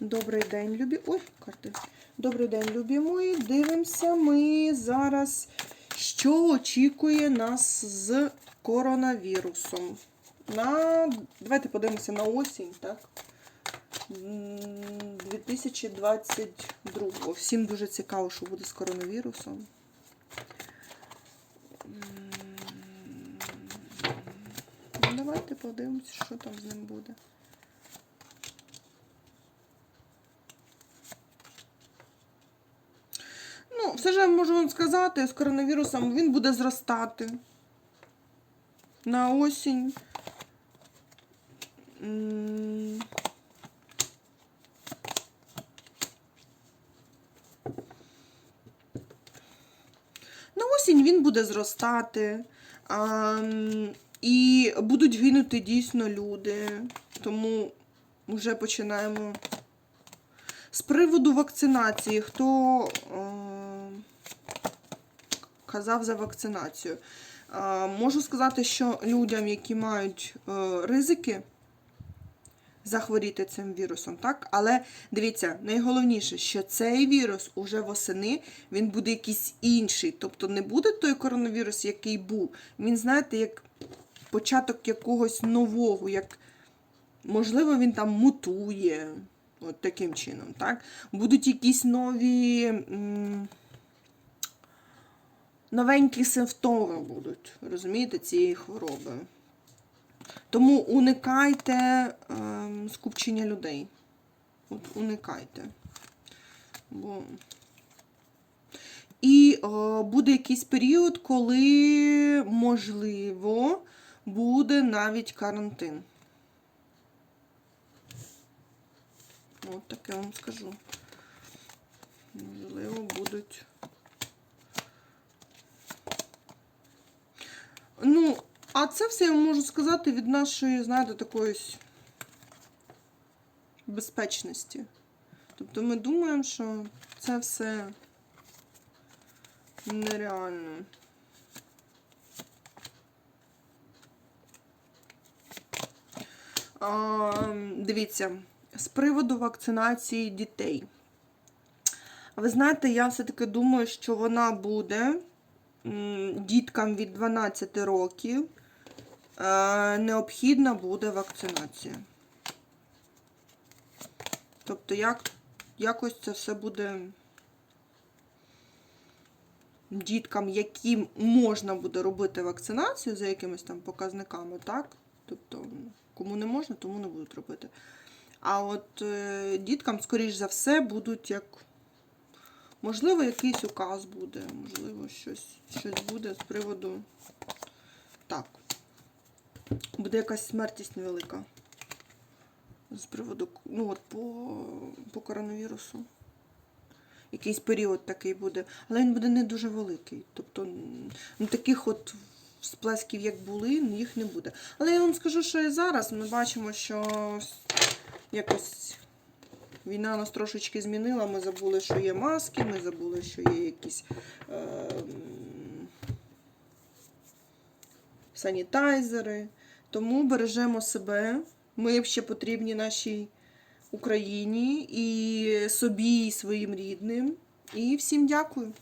Добрий день, любі. Ой, карти. Добрий день, любі мої. Дивимося ми зараз, що очікує нас з коронавірусом. На... Давайте подивимося на осінь, так? М, 2022. Всім дуже цікаво, що буде з коронавірусом. Ну, Давайте подивимося, що там з ним буде. Ну, все ж я можу вам сказати, з коронавірусом він буде зростати на осінь. На осінь він буде зростати. А, і будуть гинути дійсно люди. Тому вже починаємо. З приводу вакцинації, хто е, казав за вакцинацію, можу сказати, що людям, які мають е, ризики захворіти цим вірусом, так? Але дивіться, найголовніше, що цей вірус уже восени він буде якийсь інший. Тобто не буде той коронавірус, який був. Він, знаєте, як початок якогось нового, як можливо, він там мутує. От таким чином, так? Будуть якісь нові. м, Новенькі симптоми будуть, розумієте, цієї хвороби. Тому уникайте ем, скупчення людей. От уникайте. Бо... І е, буде якийсь період, коли, можливо, буде навіть карантин. От таке вам скажу. Можливо, будуть. Ну, а це все я можу сказати від нашої, знаєте, такої безпечності. Тобто ми думаємо, що це все нереально. А, дивіться, з приводу вакцинації дітей. Ви знаєте, я все-таки думаю, що вона буде діткам від 12 років необхідна буде вакцинація. Тобто, як, якось це все буде діткам, яким можна буде робити вакцинацію за якимись там показниками, так? Тобто, кому не можна, тому не будуть робити. А от е, діткам, скоріш за все, будуть як. Можливо, якийсь указ буде, можливо, щось, щось буде з приводу. Буде якась смертність невелика. З приводу, ну от по, по коронавірусу. Якийсь період такий буде. Але він буде не дуже великий. Тобто, ну, таких от сплесків, як були, ну, їх не буде. Але я вам скажу, що і зараз ми бачимо, що якось війна нас трошечки змінила. Ми забули, що є маски, ми забули, що є якісь е, санітайзери. Тому бережемо себе. Ми ще потрібні нашій Україні і собі, і своїм рідним. І всім дякую.